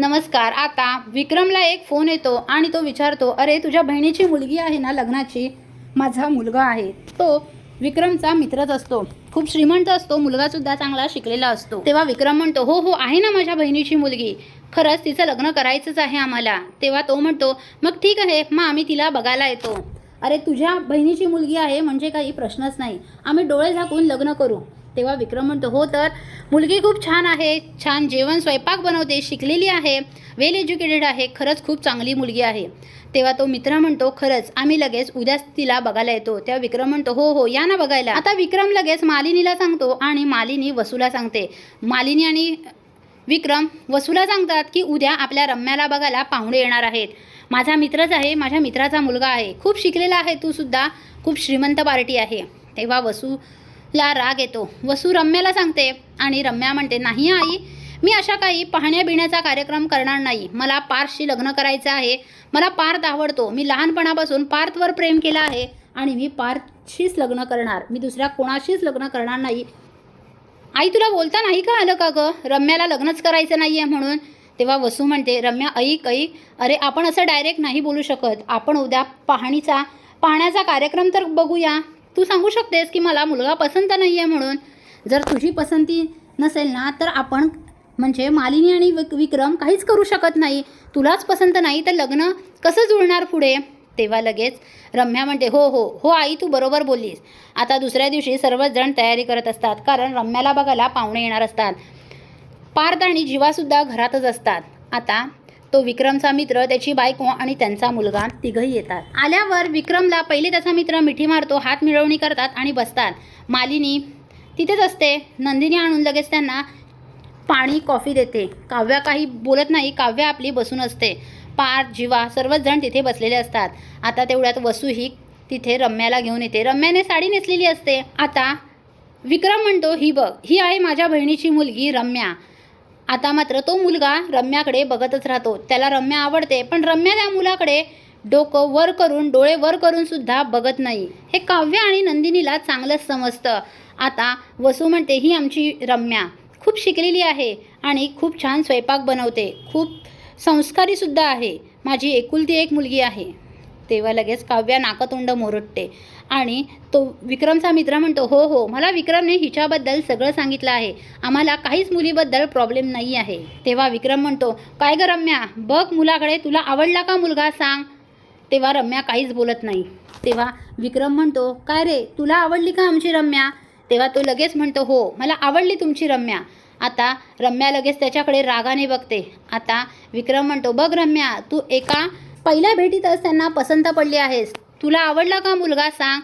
नमस्कार आता विक्रमला एक फोन येतो आणि तो विचारतो अरे तुझ्या बहिणीची मुलगी आहे ना लग्नाची? माझा मुलगा आहे. तो विक्रमचा मित्रच असतो. खूप श्रीमंत असतो मुलगा सुद्धा चांगला शिकलेला असतो. तेव्हा विक्रम म्हणतो हो हो आहे ना माझ्या बहिणीची मुलगी. खरंच तिचं लग्न करायचंच आहे आम्हाला. तेव्हा तो म्हणतो मग ठीक आहे मग आम्ही तिला बघायला येतो. अरे तुझ्या बहिणीची मुलगी आहे म्हणजे काही प्रश्नच नाही. आम्ही डोळे झाकून लग्न करू. तेव्हा विक्रम म्हणतो हो तर मुलगी खूप छान आहे छान जेवण स्वयंपाक बनवते शिकलेली आहे वेल एज्युकेटेड आहे खरंच खूप चांगली मुलगी आहे. तेव्हा तो मित्र म्हणतो खरंच आम्ही लगेच उद्याच तिला बघायला येतो. तेव्हा विक्रम म्हणतो हो हो या ना बघायला. आता विक्रम लगेच मालिनीला सांगतो आणि मालिनी वसूला सांगते. मालिनी आणि विक्रम वसूला सांगतात की उद्या आपल्या रम्याला बघायला पाहुणे येणार आहेत. माझा मित्रच आहे माझ्या मित्राचा मुलगा आहे. खूप शिकलेला आहे तू सुद्धा खूप श्रीमंत पार्टी आहे. तेव्हा वसू ला राग येतो. वसू रम्याला सांगते आणि रम्या म्हणते नाही आई मी अशा काही पाहण्या बिण्याचा कार्यक्रम करणार नाही. मला पार्थशी लग्न करायचं आहे. मला पार्थ आवडतो. मी लहानपणापासून पार्थवर प्रेम केलं आहे आणि मी पार्थशीच लग्न करणार. मी दुसऱ्या कोणाशीच लग्न करणार नाही. आई तुला बोलता नाही का आलं का गं? रम्याला लग्नच करायचं नाही आहे म्हणून. तेव्हा वसू म्हणते रम्या ऐक ऐक. अरे आपण असं डायरेक्ट नाही बोलू शकत. आपण उद्या पाहणीचा पाहण्याचा कार्यक्रम तर बघूया. तू सांगू शकतेस की मला मुलगा पसंत नाही आहे म्हणून. जर तुझी पसंती नसेल ना तर आपण म्हणजे मालिनी आणि विक विक्रम काहीच करू शकत नाही. तुलाच पसंत नाही तर लग्न कसं जुळणार पुढे? तेव्हा लगेच रम्या म्हणते हो हो हो आई तू बरोबर बोललीस. आता दुसऱ्या दिवशी सर्वच जण तयारी करत असतात कारण रम्याला बघायला पाहुणे येणार असतात. पार्थ आणि जीवासुद्धा घरातच असतात. आता तो विक्रमचा मित्र त्याची बायको आणि त्यांचा मुलगा तिघही येतात. आल्यावर विक्रमला पहिले त्याचा मित्र मिठी मारतो हात मिळवणी करतात आणि बसतात. मालिनी तिथेच असते. नंदिनी आणून लगेच त्यांना पाणी कॉफी देते. काव्या काही बोलत नाही काव्य आपली बसून असते. पार जीवा सर्वच जण तिथे बसलेले असतात. आता तेवढ्यात वसू ही तिथे रम्याला घेऊन येते. रम्याने साडी नेसलेली असते. आता विक्रम म्हणतो ही बघ ही आहे माझ्या बहिणीची मुलगी रम्या. आता मात्र तो मुलगा रम्याकडे बघतच राहतो. त्याला रम्या आवडते पण रम्या त्या मुलाकडे डोकं वर करून डोळे वर करून सुद्धा बघत नाही. हे काव्य आणि नंदिनीला चांगलंच समजतं. आता वसू म्हणते ही आमची रम्या. खूप शिकलेली आहे आणि खूप छान स्वयंपाक बनवते. खूप संस्कारीसुद्धा आहे. माझी एकुलती एक मुलगी आहे. तेव्हा लगेच काव्या नाकतोंड मोरटते. आणि तो विक्रमचा मित्र म्हणतो हो हो मला विक्रमने हिच्याबद्दल सगळं सांगितलं आहे. आम्हाला काहीच मुलीबद्दल प्रॉब्लेम नाही आहे. तेव्हा विक्रम म्हणतो काय ग रम्या? बघ मुलाकडे तुला आवडला का मुलगा सांग. तेव्हा रम्या काहीच बोलत नाही. तेव्हा विक्रम म्हणतो काय रे तुला आवडली का आमची रम्या? तेव्हा तो लगेच म्हणतो हो मला आवडली तुमची रम्या. आता रम्या लगेच त्याच्याकडे रागाने बघते. आता विक्रम म्हणतो बघ रम्या तू एका पहिल्या भेटीतच त्यांना पसंत पडली आहेस. तुला आवडला का मुलगा? सांग.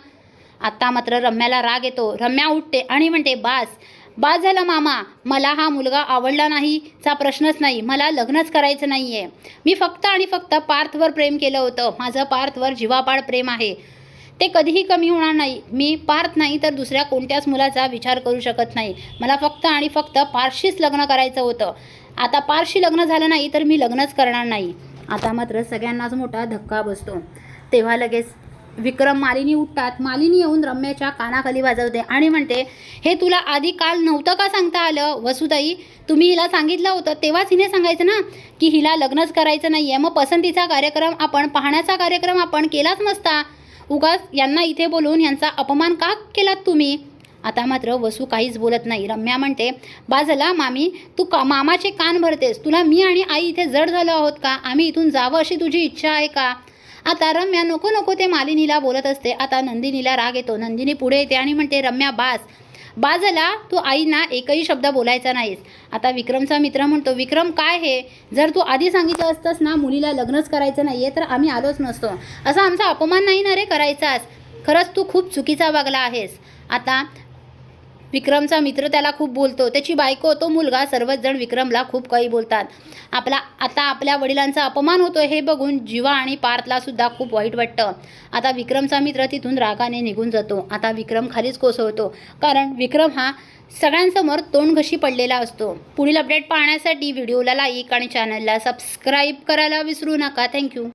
आत्ता मात्र रम्याला राग येतो. रम्या उठते आणि म्हणते बास बास झाला मामा. मला हा मुलगा आवडला नाही चा प्रश्नच नाही. मला लग्नच करायचं नाही आहे मी फक्त आणि फक्त पार्थवर प्रेम केलं होतं. माझं पार्थवर जीवापाड प्रेम आहे. ते कधीही कमी होणार नाही. मी पार्थ नाही तर दुसऱ्या कोणत्याच मुलाचा विचार करू शकत नाही. मला फक्त आणि फक्त पारशीच लग्न करायचं होतं. आता पारशी लग्न झालं नाही तर मी लग्नच करणार नाही. आता मात्र सगळ्यांनाच मोठा धक्का बसतो. तेव्हा लगेच विक्रम मालिनी उठतात. मालिनी येऊन रम्याच्या कानाखाली वाजवते आणि म्हणते हे तुला आधी काल नव्हतं का सांगता आलं? वसुताई तुम्ही हिला सांगितलं होतं. तेव्हाच हिने सांगायचं ना की हिला लग्नच करायचं नाही आहे मग पसंतीचा कार्यक्रम आपण पाहण्याचा कार्यक्रम आपण केलाच नसता. उगाच यांना इथे बोलून यांचा अपमान का केलात तुम्ही? आता मात्र वसू काहीच बोलत नाही. रम्या म्हणते बाजला मामी तू का मामाचे कान भरतेस? तुला मी आणि आई इथे जड झालो आहोत का? आम्ही इथून जावं अशी तुझी इच्छा आहे का? आता रम्या नको नको ते मालिनीला बोलत असते. आता नंदिनीला राग येतो. नंदिनी पुढे येते आणि म्हणते रम्या बास. बाजला तू आईना एकही शब्द बोलायचा नाहीस. आता विक्रमचा मित्र म्हणतो विक्रम काय हे? जर तू आधी सांगितलं असतंस ना मुलीला लग्नच करायचं नाही आहे तर आम्ही आलोच नसतो. असा आमचा अपमान नाही ना रे करायचास खरंच तू खूप चुकीचा वागला आहेस. आता विक्रमचा मित्र त्याला खूप बोलतो. त्याची बायको तो मुलगा सर्वच जण विक्रमला खूप काही बोलतात. आपला आता आपल्या वडिलांचा अपमान होतो हे बघून जीवा आणि पार्थला सुद्धा खूप वाईट वाटतं. आता विक्रमचा मित्र तिथून रागाने निघून जातो. आता विक्रम खालीच कोसळतो. कारण विक्रम हा सगळ्यांसमोर तोंड घशी पडलेला असतो. पुढील अपडेट पाहण्यासाठी व्हिडिओला लाईक आणि चॅनलला सबस्क्राईब करायला विसरू नका. थँक्यू